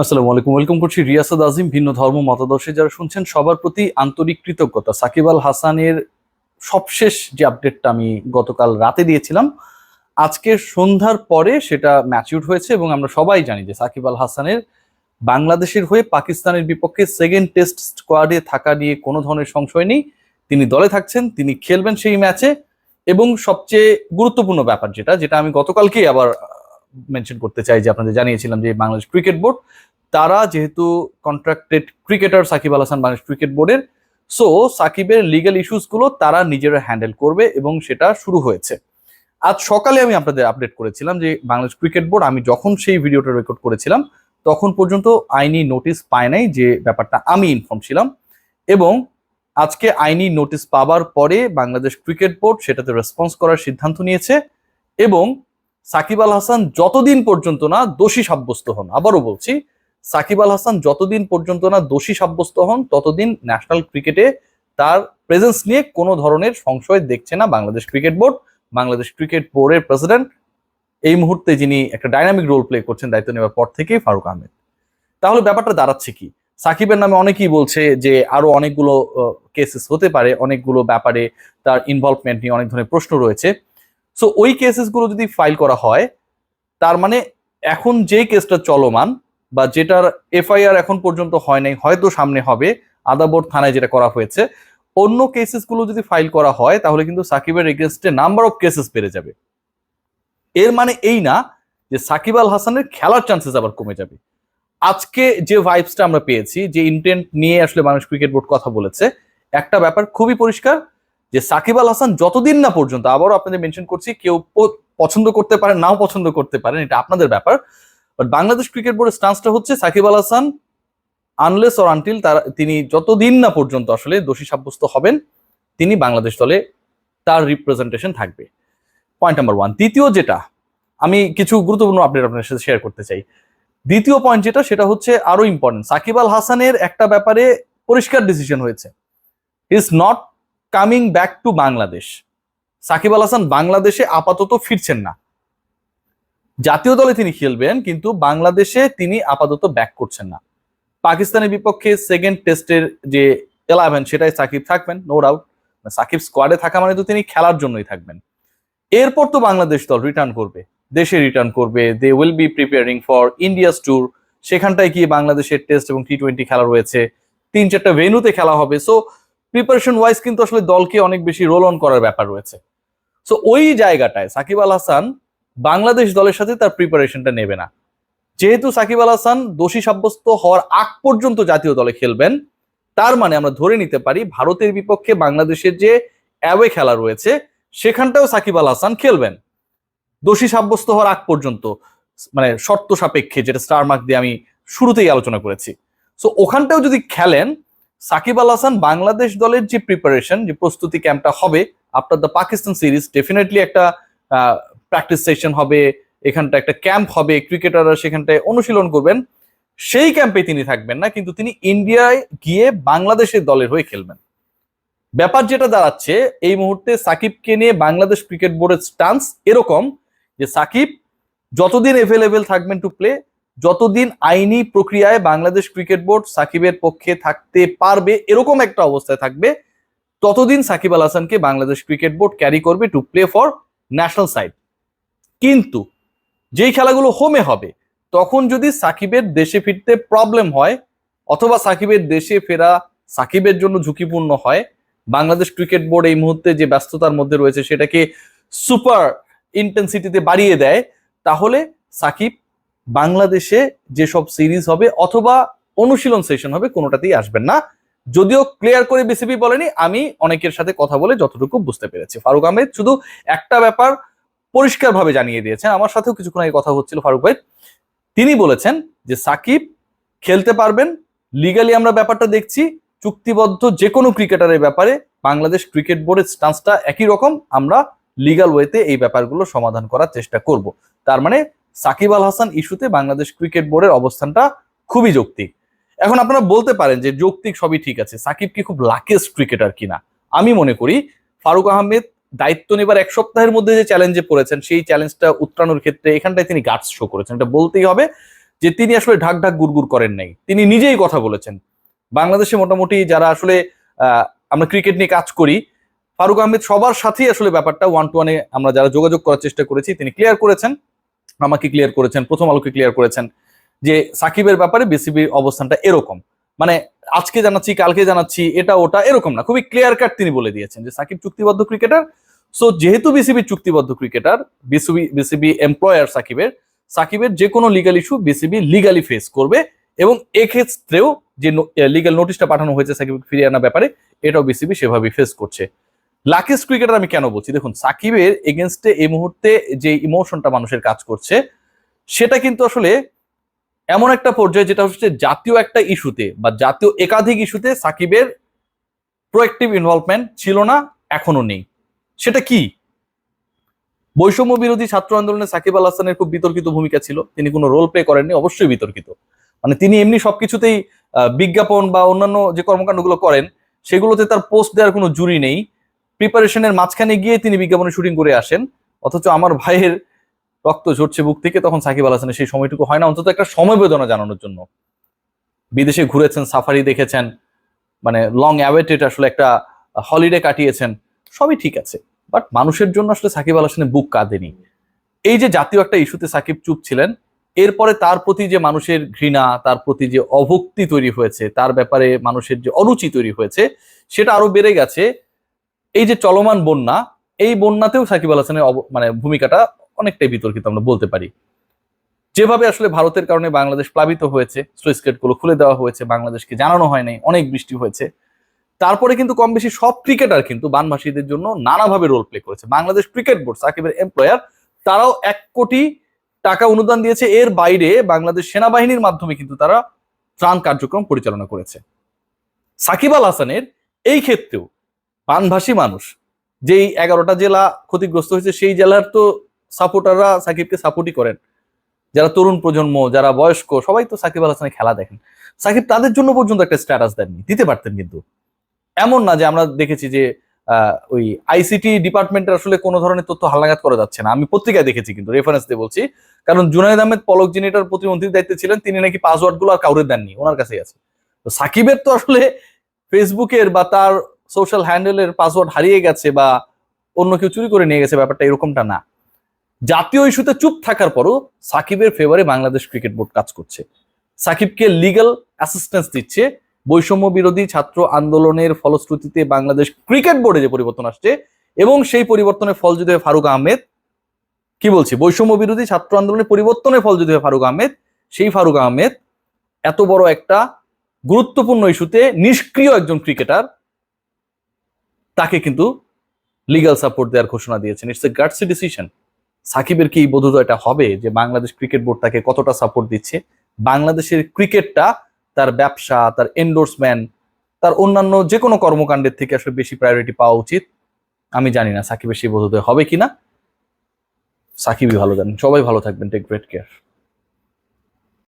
আসসালামু আলাইকুম। ওয়েলকাম করছি রিয়াসাদ আজিম, ভিন্ন ধর্ম মতাদর্শে যারা শুনছেন, সবার প্রতি আন্তরিক কৃতজ্ঞতা। সাকিব আল হাসানের সবশেষ যে আপডেটটা আমি গতকাল রাতে দিয়েছিলাম, আজকে সন্ধ্যার পরে সেটা ম্যাচিউর হয়েছে এবং আমরা সবাই জানি যে সাকিব আল হাসানের বাংলাদেশের হয়ে পাকিস্তানের বিপক্ষে সেকেন্ড টেস্ট স্কোয়াডে থাকা নিয়ে কোনো ধরনের সংশয় নেই। তিনি দলে থাকছেন, তিনি খেলবেন সেই ম্যাচে এবং সবচেয়ে গুরুত্বপূর্ণ ব্যাপার যেটা যেটা আমি গতকালকেই আবার মেনশন করতে চাই যে আপনাদের জানিয়েছিলাম যে বাংলাদেশ ক্রিকেট বোর্ড তারা যেহেতু contracted cricketer Shakib Al Hasan Bangladesh cricket বোর্ডের সো সাকিবের লিগ্যাল ইস্যুসগুলো তারা নিজেরা হ্যান্ডেল করবে এবং সেটা শুরু হয়েছে। আজ সকালে আমি আপনাদের আপডেট করেছিলাম যে বাংলাদেশ ক্রিকেট বোর্ড আমি যখন সেই ভিডিওটা রেকর্ড করেছিলাম, তখন পর্যন্ত আইনি নোটিশ পায় নাই যে ব্যাপারটা আমি ইনফর্ম ছিলাম এবং আজকে আইনি নোটিশ পাওয়ার পরে বাংলাদেশ ক্রিকেট বোর্ড সেটাতে রেসপন্স করার সিদ্ধান্ত নিয়েছে এবং সাকিব আল হাসান যতদিন পর্যন্ত না দোষী সাব্যস্ত হন, আবারও বলছি, সাকিব আল হাসান যতদিন পর্যন্ত না দোষী সাব্যস্ত হন, ততদিন ন্যাশনাল ক্রিকেটে তার প্রেজেন্স নিয়ে কোনো ধরনের সংশয় দেখছে না Bangladesh cricket board Bangladesh cricket বোর্ডের প্রেসিডেন্ট এই মুহূর্তে যিনি একটা ডাইনামিক রোল প্লে করছেন দায়িত্ব নেওয়ার পর থেকেই ফারুক আহমেদ। তাহলে ব্যাপারটা দাঁড়াচ্ছে কি? সাকিবের নামে অনেকেই বলছে যে আরও অনেকগুলো কেসেস হতে পারে, অনেকগুলো ব্যাপারে তার ইনভলভমেন্ট নিয়ে অনেক ধরনের প্রশ্ন রয়েছে। সো ওই কেসেসগুলো যদি ফাইল করা হয়, তার মানে এখন যে কেসটা চলমান বা যেটার এফআইআর এখন পর্যন্ত হয় নাই, হয়তো সামনে হবে আদাবর থানায় যেটা করা হয়েছে, অন্য কেসেসগুলো যদি ফাইল করা হয়, তাহলে কিন্তু সাকিবের এগেনস্টে নাম্বার অফ কেসেস বেড়ে যাবে। এর মানে এই না যে সাকিব আল হাসানের খেলার চান্সেস আবার কমে যাবে। আজকে যে ভাইবসটা আমরা পেয়েছি, যে ইন্টেন্ট নিয়ে আসলে মানুষ ক্রিকেট বোর্ড কথা বলেছে, একটা ব্যাপার খুবই পরিষ্কার যে সাকিব আল হাসান যতদিন না পর্যন্ত, আবারও আপনাদের মেনশন করছি, কেউ পছন্দ করতে পারেন, নাও পছন্দ করতে পারেন, এটা আপনাদের ব্যাপার। বাট বাংলাদেশ ক্রিকেট বোর্ডের স্টান্সটা হচ্ছে Shakib Al Hasan unless or until তার, তিনি যতদিন না পর্যন্ত আসলে দোষী সাব্যস্ত হবেন, তিনি বাংলাদেশ দলে তার রিপ্রেজেন্টেশন থাকবে। পয়েন্ট নাম্বার ওয়ান দ্বিতীয় যেটা, আমি কিছু গুরুত্বপূর্ণ আপডেট আপনার সাথে শেয়ার করতে চাই। দ্বিতীয় পয়েন্ট যেটা, সেটা হচ্ছে আরও ইম্পর্টেন্ট সাকিব আল হাসানের একটা ব্যাপারে পরিষ্কার ডিসিশন হয়েছে। Is not coming back to Bangladesh Shakib Al Hasan বাংলাদেশে আপাতত ফিরছেন না। জাতীয় দলে তিনি খেলবেন, কিন্তু বাংলাদেশে তিনি আপাতত ব্যাক করছেন না। পাকিস্তানের বিপক্ষে সেকেন্ড টেস্টের যে এলাভেন সেটাই সাকিব থাকবেন নো ডাউট সাকিব স্কোয়াডে থাকা মানে তো তিনি খেলার জন্যই থাকবেন। এরপর তো বাংলাদেশ দল রিটার্ন করবে। দেশে রিটার্ন করবে। They will be preparing for India's tour সেখানটায় গিয়ে বাংলাদেশের টেস্ট এবং টি টোয়েন্টি খেলা রয়েছে। তিন চারটা ভেন্যুতে খেলা হবে। সো প্রিপারেশন ওয়াইজ কিন্তু আসলে দলকে অনেক বেশি রোল অন করার ব্যাপার রয়েছে। সো ওই জায়গাটায় সাকিব আল হাসান বাংলাদেশ দলের সাথে তার প্রিপারেশনটা নেবে না। যেহেতু সাকিব আল হাসান দোষী সাব্যস্ত হওয়ার আগ পর্যন্ত জাতীয় দলে খেলবেন, তার মানে আমরা ধরে নিতে পারি ভারতের বিপক্ষে বাংলাদেশের যে অ্যাওয়ে খেলা রয়েছে, সেখানটাও সাকিব আল হাসান খেলবেন। দোষী সাব্যস্ত হওয়ার আগ পর্যন্ত মানে শর্ত সাপেক্ষে যেটা স্টার মার্ক দিয়ে আমি শুরুতেই আলোচনা করেছি। সো ওখানটাও যদি খেলেন সাকিব আল হাসান বাংলাদেশ দলের যে প্রিপারেশন যে প্রস্তুতি ক্যাম্পটা হবে after the Pakistan series definitely একটা প্র্যাকটিস সেশন হবে এখানটা একটা ক্যাম্প হবে ক্রিকেটাররা সেখানটায় অনুশীলন করবেন। সেই ক্যাম্পে তিনি থাকবেন না, কিন্তু তিনি ইন্ডিয়ায় গিয়ে বাংলাদেশের দলের হয়ে খেলবেন। ব্যাপার যেটা দাঁড়াচ্ছে, এই মুহূর্তে সাকিবকে নিয়ে বাংলাদেশ ক্রিকেট বোর্ডের স্টান্স এরকম যে সাকিব যতদিন এভেলেবেল থাকবেন টু প্লে যতদিন আইনি প্রক্রিয়ায় বাংলাদেশ ক্রিকেট বোর্ড সাকিবের পক্ষে থাকতে পারবে, এরকম একটা অবস্থায় থাকবে, ততদিন সাকিব আল হাসানকে বাংলাদেশ ক্রিকেট বোর্ড ক্যারি করবে to play for national side কিন্তু যেই খেলাগুলো হোমে হবে, তখন যদি সাকিবের দেশে ফিরতে প্রবলেম হয়, অথবা সাকিবের দেশে ফেরা সাকিবের জন্য ঝুঁকিপূর্ণ হয়, বাংলাদেশ ক্রিকেট বোর্ড এই মুহূর্তে যে ব্যস্ততার মধ্যে রয়েছে সেটাকে সুপার ইন্টেন্সিটিতে বাড়িয়ে দেয়, তাহলে সাকিব বাংলাদেশে যেসব সিরিজ হবে অথবা অনুশীলন সেশন হবে কোনোটাতেই আসবেন না। যদিও ক্লিয়ার করে বিসিবি বলেনি, আমি অনেকের সাথে কথা বলে যতটুকু বুঝতে পেরেছি। ফারুক আহমেদ শুধু একটা ব্যাপার পরিষ্কারভাবে জানিয়ে দিয়েছেন, আমার সাথেও কিছুক্ষণ আগে কথা হচ্ছিল ফারুক ভাই। তিনি বলেছেন যে সাকিব খেলতে পারবেন লিগালি আমরা ব্যাপারটা দেখছি, চুক্তিবদ্ধ যে কোনো ক্রিকেটারের ব্যাপারে বাংলাদেশ ক্রিকেট বোর্ডের স্টান্সটা একই রকম, আমরা লিগাল ওয়েতে এই ব্যাপারগুলো সমাধান করার চেষ্টা করব। তার মানে সাকিব আল হাসান ইস্যুতে বাংলাদেশ ক্রিকেট বোর্ডের অবস্থানটা খুবই যৌক্তিক। এখন আপনারা বলতে পারেন যে যৌক্তিক সবই ঠিক আছে, সাকিব কি খুব লাকেস্ট ক্রিকেটার কিনা? আমি মনে করি ফারুক আহমেদ দায়িত্ব নেবার এক সপ্তাহের মধ্যে যে চ্যালেঞ্জে পড়েছেন, সেই চ্যালেঞ্জটা উত্তরানোর ক্ষেত্রে এখানটায় তিনি গার্ডস শো করেছেন। এটা বলতেই হবে যে তিনি আসলে ঢাক ঢাক গুড়গুড় করেন নাই। তিনি নিজেই কথা বলেছেন। বাংলাদেশে মোটামুটি যারা আসলে আমরা ক্রিকেট নিয়ে কাজ করি, ফারুক আহমেদ সবার সাথেই আসলে ব্যাপারটা ওয়ান টু ওয়ানে আমরা যারা যোগাযোগ করার চেষ্টা করেছি, তিনি ক্লিয়ার করেছেন। আমাকে ক্লিয়ার করেছেন, প্রথম আলোকে ক্লিয়ার করেছেন যে সাকিবের ব্যাপারে বিসিবির অবস্থানটা এরকম। মানে আজকে জানাচ্ছি, কালকে জানাচ্ছি, এটা, ওটা এরকম না। খুবই ক্লিয়ার কাট তিনি বলে দিয়েছেন যে সাকিব চুক্তিবদ্ধ ক্রিকেটার সো যেহেতু বিসিবি চুক্তিবদ্ধ ক্রিকেটার বিসিবি বিসিবি এমপ্লয়ার সাকিবের সাকিবের যে কোনো legal issue BCB legally face করবে এবং এক্ষেত্রেও যে লিগাল নোটিশটা পাঠানো হয়েছে সাকিব ফিরিয়ে আনার ব্যাপারে, এটাও বিসিবি সেভাবেই ফেস করছে। লাকিস ক্রিকেটার আমি কেন বলছি? দেখুন, সাকিবের এগেনস্টে এই মুহূর্তে যে ইমোশনটা মানুষের কাজ করছে, সেটা কিন্তু আসলে এমন একটা পর্যায়ে যেটা হচ্ছে জাতীয় একটা ইস্যুতে বা জাতীয় একাধিক ইস্যুতে সাকিবের প্রোয়েক্টিভ ইনভলভমেন্ট ছিল না এখনও নেই। সেটা কি? বৈষম্য বিরোধী ছাত্র আন্দোলনে সাকিব আল হাসানের খুব বিতর্কিত ভূমিকা ছিল। তিনি কোনো রোল প্লে করেননি, অবশ্যই বিতর্কিত। মানে তিনি এমনি সবকিছুতেই বিজ্ঞাপন বা অন্যান্য যে কর্মকাণ্ডগুলো করেন, সেগুলোতে তার পোস্ট দেওয়ার কোনো জুরি নেই। প্রিপারেশনের মাঝখানে গিয়ে তিনি বিজ্ঞাপনে শুটিং করে আসেন। অথচ আমার ভাইয়ের রক্ত ঝরছে বুক থেকে, তখন সাকিব আল হাসানের সেই সময়টুকু হয় না। অন্তত একটা সমবেদনা জানানোর জন্য। বিদেশে ঘুরেছেন সাফারি দেখেছেন মানে লং অ্যাওয়েটেড আসলে একটা হলিডে কাটিয়েছেন, সবই ঠিক আছে। বাট মানুষের জন্য আসলে সাকিব আল হাসানের বুক কাঁদেনি। এই যে জাতীয় একটা ইস্যুতে সাকিব চুপ ছিলেন, এরপরে তার প্রতি যে মানুষের ঘৃণা, তার প্রতি যে অভক্তি তৈরি হয়েছে, তার ব্যাপারে মানুষের যে অরুচি তৈরি হয়েছে, সেটা আরও বেড়ে গেছে। এই যে চলমান বন্যা, এই বন্যাতেও সাকিব আল হাসানের মানে ভূমিকাটা অনেকটাই বিতর্কিত আমরা বলতে পারি। যেভাবে আসলে ভারতের কারণে বাংলাদেশ প্লাবিত হয়েছে সুইচ গেটগুলো খুলে দেওয়া হয়েছে, বাংলাদেশকে জানানো হয় নাই, অনেক বৃষ্টি হয়েছে। তারপরে কিন্তু কম বেশি সব ক্রিকেটার কিন্তু বানভাসীদের জন্য নানাভাবে রোল প্লে করেছে। বাংলাদেশ ক্রিকেট বোর্ড, সাকিবের এমপ্লয়ার তারাও এক কোটি টাকা অনুদান দিয়েছে। এর বাইরে বাংলাদেশ সেনাবাহিনীর মাধ্যমে কিন্তু তারা ত্রাণ কার্যক্রম পরিচালনা করেছে। সাকিব আল হাসানের এই ক্ষেত্রেও বানভাসী মানুষ। যেই এগারোটা জেলা ক্ষতিগ্রস্ত হয়েছে, সেই জেলার তো সাপোর্টাররা সাকিবকে সাপোর্টই করেন। যারা তরুণ প্রজন্ম, যারা বয়স্ক, সবাই তো সাকিব আল হাসানের খেলা দেখেন। সাকিব তাদের জন্য পর্যন্ত একটা স্ট্যাটাস দেননি, দিতে পারতেন কিন্তু। এমন না যে আমরা দেখেছি যে ওই আইসিটি ডিপার্টমেন্টের আসলে কোনো ধরনের তথ্য হালনাগাদ করা যাচ্ছে না। আমি পত্রিকায় দেখেছি কিন্তু রেফারেন্স দিয়ে বলছি। কারণ জুনাইদ আহমেদ পলক, যিনি এটার প্রতিমন্ত্রীর দায়িত্বে ছিলেন, তিনি নাকি পাসওয়ার্ডগুলো আর কাউরে দেননি, ওনার কাছেই আছে। তো সাকিবের তো আসলে ফেসবুকের বা তার সোশ্যাল হ্যান্ডেলের পাসওয়ার্ড হারিয়ে গেছে বা অন্য কেউ চুরি করে নিয়ে গেছে, ব্যাপারটা এরকমটা না। জাতীয় ইস্যুতে চুপ থাকার পরও সাকিবের ফেভারে বাংলাদেশ ক্রিকেট বোর্ড কাজ করছে। সাকিবকে লিগ্যাল অ্যাসিস্ট্যান্স দিচ্ছে। বৈষম্য বিরোধী ছাত্র আন্দোলনের ফলশ্রুতিতে বাংলাদেশ ক্রিকেট বোর্ডে যে পরিবর্তন আসছে এবং সেই পরিবর্তনের ফল যদি হয় ফারুক আহমেদ, কি বলছি? বৈষম্য বিরোধী ছাত্র আন্দোলনের পরিবর্তনের ফল যদি হয় ফারুক আহমেদ, সেই ফারুক আহমেদ এত বড় একটা গুরুত্বপূর্ণ ইস্যুতে নিষ্ক্রিয় একজন ক্রিকেটার তাকে কিন্তু লিগ্যাল সাপোর্ট দেওয়ার ঘোষণা দিয়েছেন। ইটস এ গার্ডসি ডিসিশন সাকিবের কি বোধোদয়টা হবে যে বাংলাদেশ ক্রিকেট বোর্ড তাকে কতটা সাপোর্ট দিচ্ছে? বাংলাদেশের ক্রিকেটটা তার ব্যবসা, তার এন্ডোর্সম্যান তার অন্যান্য যে কোনো কর্মকাণ্ডের থেকে আসলে বেশি প্রায়োরিটি পাওয়া উচিত। আমি জানি না সাকিবের সেই বোধোদয় হবে কিনা। সাকিবই ভালো জানেন। সবাই ভালো থাকবেন। Take great care